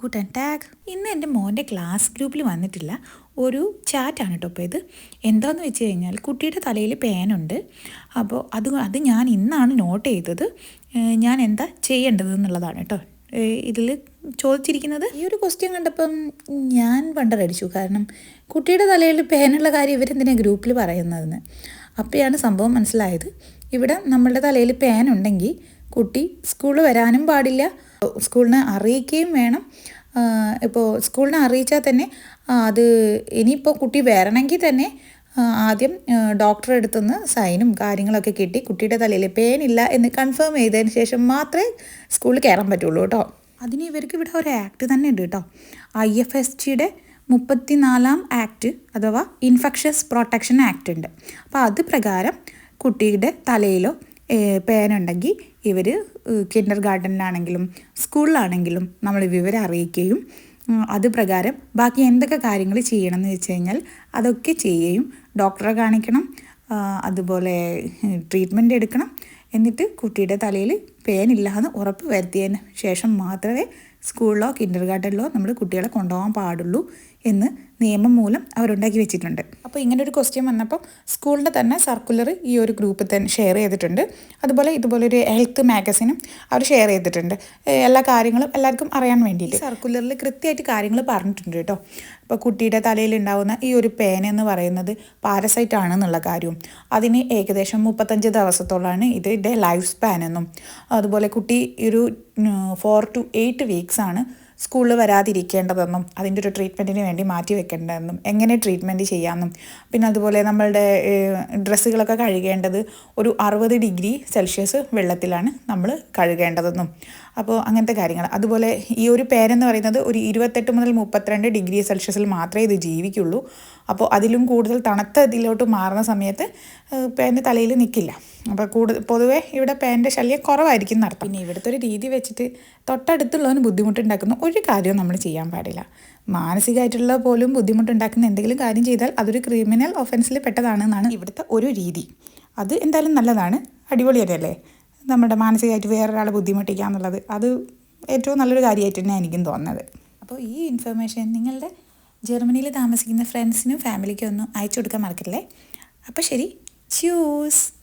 Good tag. ഇന്ന് എന്റെ മോന്റെ ക്ലാസ് ഗ്രൂപ്പിൽ വന്നിട്ടില്ല. ഒരു ചാറ്റാണ് കേട്ടോ അപ്പോൾ ഇത്. എന്താണെന്ന് വെച്ച് കഴിഞ്ഞാൽ കുട്ടിയുടെ തലയിൽ പേനുണ്ട് അപ്പോൾ അത് അത് ഞാൻ ഇന്നാണ് നോട്ട് ചെയ്തത്. ഞാൻ എന്താ ചെയ്യേണ്ടത് എന്നുള്ളതാണ് കേട്ടോ. ഇതിൽ ചോദിച്ചിരിക്കുന്നത്? ഈ ഒരു ക്വസ്റ്റ്യൻ കണ്ടപ്പം ഞാൻ പണ്ടറടിച്ചു കാരണം കുട്ടിയുടെ തലയിൽ പേനുള്ള കാര്യം ഇവരെന്തിനാ ഗ്രൂപ്പിൽ പറയുന്നതെന്ന്. അപ്പോഴാണ് സംഭവം മനസ്സിലായത്. ഇവിടെ നമ്മളുടെ തലയിൽ പേൻ ഉണ്ടെങ്കിൽ കുട്ടി സ്കൂളിൽ വരാനും പാടില്ല. സ്കൂളിനെ അറിയിക്കുകയും വേണം. ഇപ്പോൾ സ്കൂളിനെ അറിയിച്ചാൽ തന്നെ അത് ഇനിയിപ്പോൾ കുട്ടി വരണമെങ്കിൽ തന്നെ ആദ്യം ഡോക്ടറെ അടുത്തുനിന്ന് സൈനും കാര്യങ്ങളൊക്കെ കിട്ടി. കുട്ടിയുടെ തലയിൽ പേനില്ല എന്ന് കൺഫേം ചെയ്തതിന് ശേഷം മാത്രമേ സ്കൂളിൽ കയറാൻ പറ്റുള്ളൂ കേട്ടോ. അതിന് ഇവർക്ക് ഇവിടെ ഒരു ആക്ട് തന്നെ ഉണ്ട് കേട്ടോ. ഐ എഫ് എസ് ജിയുടെ മുപ്പത്തിനാലാം ആക്ട് അഥവാ ഇൻഫെക്ഷസ് പ്രൊട്ടക്ഷൻ ആക്ട് ഉണ്ട്. അപ്പോൾ അത് പ്രകാരം കുട്ടിയുടെ തലയിലോ പേനുണ്ടെങ്കിൽ ഇവർ കിൻഡർ ഗാർഡനിലാണെങ്കിലും സ്കൂളിലാണെങ്കിലും നമ്മൾ വിവരം അറിയിക്കുകയും അത് പ്രകാരം ബാക്കി എന്തൊക്കെ കാര്യങ്ങൾ ചെയ്യണം എന്ന് വെച്ച് കഴിഞ്ഞാൽ അതൊക്കെ ചെയ്യുകയും ഡോക്ടറെ കാണിക്കണം അതുപോലെ ട്രീറ്റ്മെന്റ് എടുക്കണം. എന്നിട്ട് കുട്ടിയുടെ തലയിൽ പേനില്ല എന്ന് ഉറപ്പ് വരുത്തിയതിന് ശേഷം മാത്രമേ സ്കൂളിലോ കിൻഡർ ഗാർഡനിലോ നമ്മൾ കുട്ടികളെ കൊണ്ടുപോകാൻ പാടുള്ളൂ എന്ന് നിയമം മൂലം അവരുണ്ടാക്കി വെച്ചിട്ടുണ്ട്. അപ്പോൾ ഇങ്ങനെ ഒരു ക്വസ്റ്റ്യൻ വന്നപ്പോൾ സ്കൂളിന്റെ തന്നെ സർക്കുലർ ഈ ഒരു ഗ്രൂപ്പിൽ തന്നെ ഷെയർ ചെയ്തിട്ടുണ്ട്. അതുപോലെ ഇതുപോലെ ഒരു ഹെൽത്ത് മാഗസിനും അവർ ഷെയർ ചെയ്തിട്ടുണ്ട്. എല്ലാ കാര്യങ്ങളും എല്ലാവർക്കും അറിയാൻ വേണ്ടിയിട്ട്. സർക്കുലറിൽ കൃത്യമായിട്ട് കാര്യങ്ങൾ പറഞ്ഞിട്ടുണ്ട് കേട്ടോ. ഇപ്പോൾ കുട്ടിയുടെ തലയിൽ ഉണ്ടാകുന്ന ഈ ഒരു പേന എന്ന് പറയുന്നത് പാരസൈറ്റ് ആണെന്നുള്ള കാര്യവും. അതിന് ഏകദേശം മുപ്പത്തഞ്ച് ദിവസത്തോളമാണ് ഇതിന്റെ ലൈഫ് സ്പാൻ എന്നും. അതുപോലെ കുട്ടി ഒരു ഫോർ ടു എയ്റ്റ് വീക്സ് ആണ് സ്കൂളിൽ വരാതിരിക്കേണ്ടതെന്നും അതിന്റെ ഒരു ട്രീറ്റ്മെന്റിന് വേണ്ടി മാറ്റി വെക്കേണ്ടതെന്നും എങ്ങനെ ട്രീറ്റ്മെന്റ് ചെയ്യാമെന്നും. പിന്നെ അതുപോലെ നമ്മളുടെ ഡ്രസ്സുകളൊക്കെ കഴുകേണ്ടത് ഒരു അറുപത് ഡിഗ്രി സെൽഷ്യസ് വെള്ളത്തിലാണ് നമ്മൾ കഴുകേണ്ടതെന്നും. അപ്പോൾ അങ്ങനത്തെ കാര്യങ്ങൾ. അതുപോലെ ഈ ഒരു പേരെന്ന് പറയുന്നത് ഒരു ഇരുപത്തെട്ട് മുതൽ മുപ്പത്തിരണ്ട് ഡിഗ്രി സെൽഷ്യസിൽ മാത്രമേ ഇത് ജീവിക്കുള്ളൂ. അപ്പോൾ അതിലും കൂടുതൽ തണുത്ത ഇതിലോട്ട് മാറുന്ന സമയത്ത് പേരിന്റെ തലയിൽ നിൽക്കില്ല. അപ്പോൾ കൂടുതൽ പൊതുവേ ഇവിടെ പേന്റെ ശല്യം കുറവായിരിക്കും നടത്തും പിന്നെ ഇവിടുത്തെ ഒരു രീതി വെച്ചിട്ട് തൊട്ടടുത്തുള്ളവന് ബുദ്ധിമുട്ടുണ്ടാക്കുന്ന ഒരു കാര്യവും നമ്മൾ ചെയ്യാൻ പാടില്ല. മാനസികമായിട്ടുള്ള പോലും ബുദ്ധിമുട്ടുണ്ടാക്കുന്ന എന്തെങ്കിലും കാര്യം ചെയ്താൽ അതൊരു ക്രിമിനൽ ഒഫൻസിൽ പെട്ടതാണെന്നാണ് ഇവിടുത്തെ ഒരു രീതി. അത് എന്തായാലും നല്ലതാണ്. അടിപൊളി തന്നെയല്ലേ നമ്മുടെ മാനസികമായിട്ട് വേറൊരാളെ ബുദ്ധിമുട്ടിക്കുക എന്നുള്ളത്. അത് ഏറ്റവും നല്ലൊരു കാര്യമായിട്ട് തന്നെ എനിക്കും തോന്നുന്നത്. അപ്പോൾ ഈ ഇൻഫർമേഷൻ നിങ്ങളുടെ ജർമ്മനിയിൽ താമസിക്കുന്ന ഫ്രണ്ട്സിനും ഫാമിലിക്കും ഒന്നും അയച്ചു കൊടുക്കാൻ മറക്കല്ലേ? അപ്പോൾ ശരി. ച്യൂസ്